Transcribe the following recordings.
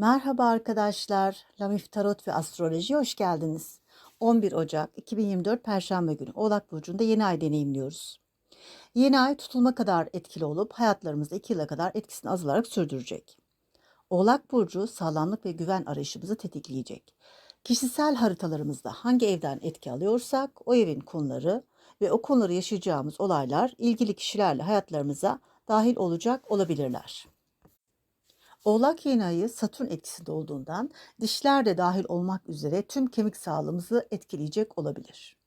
Merhaba arkadaşlar. Lamif Tarot ve Astroloji'ye hoş geldiniz. 11 Ocak 2024 Perşembe günü Oğlak Burcu'nda yeni ay deneyimliyoruz. Yeni ay tutulma kadar etkili olup hayatlarımızda 2 yıla kadar etkisini azalarak sürdürecek. Oğlak Burcu sağlamlık ve güven arayışımızı tetikleyecek. Kişisel haritalarımızda hangi evden etki alıyorsak o evin konuları ve o konuları yaşayacağımız olaylar ilgili kişilerle hayatlarımıza dahil olacak olabilirler. Oğlak yeni ayı Satürn etkisinde olduğundan dişler de dahil olmak üzere tüm kemik sağlığımızı etkileyecek olabilir.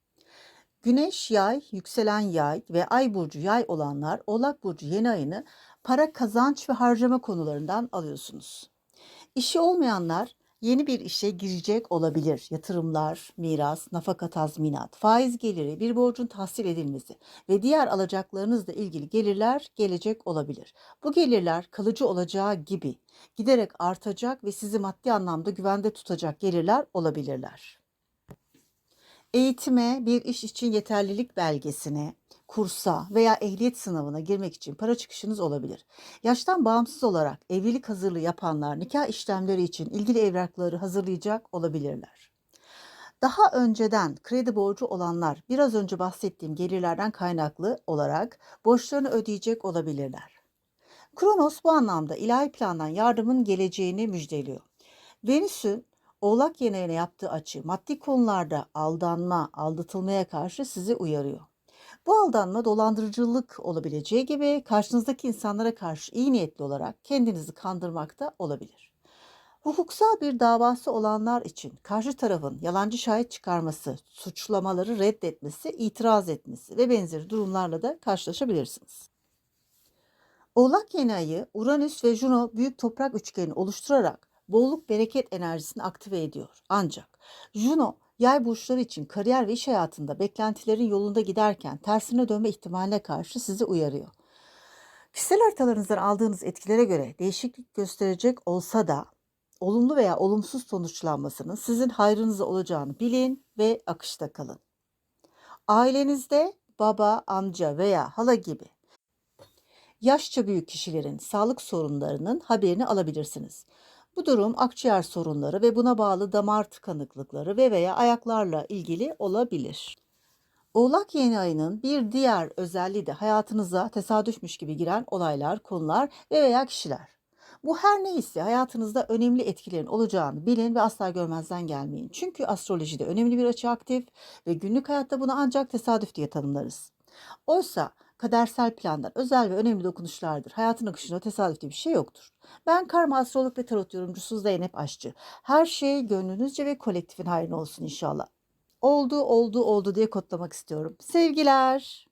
Güneş yay, yükselen yay ve ay burcu yay olanlar Oğlak burcu yeni ayını para kazanç ve harcama konularından alıyorsunuz. İşi olmayanlar yeni bir işe girecek olabilir. Yatırımlar, miras, nafaka tazminat, faiz geliri, bir borcun tahsil edilmesi ve diğer alacaklarınızla ilgili gelirler gelecek olabilir. Bu gelirler kalıcı olacağı gibi giderek artacak ve sizi maddi anlamda güvende tutacak gelirler olabilirler. Eğitime, bir iş için yeterlilik belgesine, kursa veya ehliyet sınavına girmek için para çıkışınız olabilir. Yaştan bağımsız olarak evlilik hazırlığı yapanlar nikah işlemleri için ilgili evrakları hazırlayacak olabilirler. Daha önceden kredi borcu olanlar biraz önce bahsettiğim gelirlerden kaynaklı olarak borçlarını ödeyecek olabilirler. Kronos bu anlamda ilahi plandan yardımın geleceğini müjdeliyor. Venüs'ün Oğlak yeneğine yaptığı açı maddi konularda aldanma, aldatılmaya karşı sizi uyarıyor. Bu aldanma dolandırıcılık olabileceği gibi karşınızdaki insanlara karşı iyi niyetli olarak kendinizi kandırmakta olabilir. Hukuksal bir davası olanlar için karşı tarafın yalancı şahit çıkarması, suçlamaları reddetmesi, itiraz etmesi ve benzeri durumlarla da karşılaşabilirsiniz. Oğlak yeni ayı Uranüs ve Juno büyük toprak üçgeni oluşturarak bolluk bereket enerjisini aktive ediyor. Ancak Juno yay burçları için kariyer ve iş hayatında beklentilerin yolunda giderken tersine dönme ihtimaline karşı sizi uyarıyor. Kişisel haritalarınızdan aldığınız etkilere göre değişiklik gösterecek olsa da olumlu veya olumsuz sonuçlanmasının sizin hayrınıza olacağını bilin ve akışta kalın. Ailenizde baba, amca veya hala gibi yaşça büyük kişilerin sağlık sorunlarının haberini alabilirsiniz. Bu durum akciğer sorunları ve buna bağlı damar tıkanıklıkları ve veya ayaklarla ilgili olabilir. Oğlak yeni ayının bir diğer özelliği de hayatınıza tesadüfmüş gibi giren olaylar, konular ve veya kişiler. Bu her neyse hayatınızda önemli etkilerin olacağını bilin ve asla görmezden gelmeyin. Çünkü astrolojide önemli bir açı aktif ve günlük hayatta bunu ancak tesadüf diye tanımlarız. Oysa kadersel planlar özel ve önemli dokunuşlardır. Hayatın akışında tesadüf diye bir şey yoktur. Ben karma astrolog ve tarot yorumcusu Zeynep Aşçı. Her şey gönlünüzce ve kolektifin hayrına olsun inşallah. Oldu, oldu, oldu diye kodlamak istiyorum. Sevgiler.